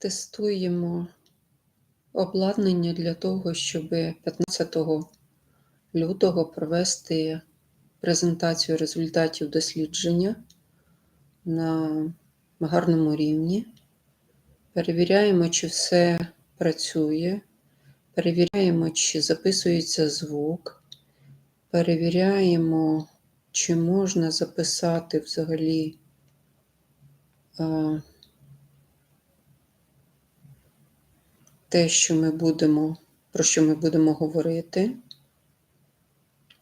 Тестуємо обладнання для того, щоб 15 лютого провести презентацію результатів дослідження на гарному рівні. Перевіряємо, чи все працює. Перевіряємо, чи записується звук. Перевіряємо, чи можна записати взагалі те, що ми будемо, про що ми будемо говорити.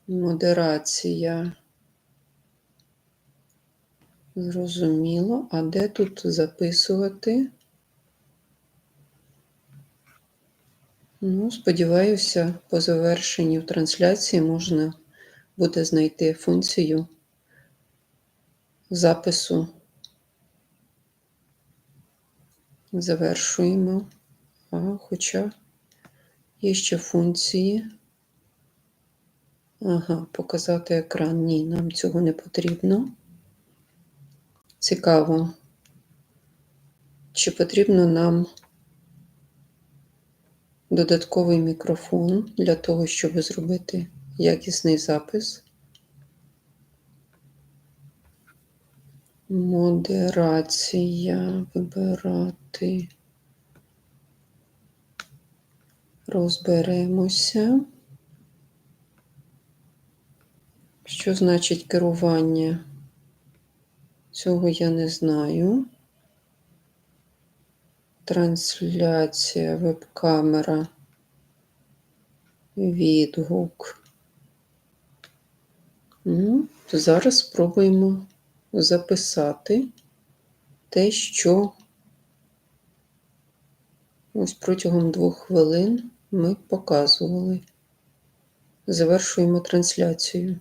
Модерація. Зрозуміло. А де тут записувати? Ну, сподіваюся, по завершенню трансляції можна буде знайти функцію запису. Завершуємо. А, хоча є ще функції. Ага, показати екран. Ні, нам цього не потрібно. Цікаво, чи потрібно нам додатковий мікрофон для того, щоб зробити якісний запис. Модерація вибирати. Розберемося. Що значить керування? Цього я не знаю. Трансляція, веб-камера, відгук. Ну, Зараз спробуємо записати те, що ось протягом двох хвилин ми показували. Завершуємо трансляцію.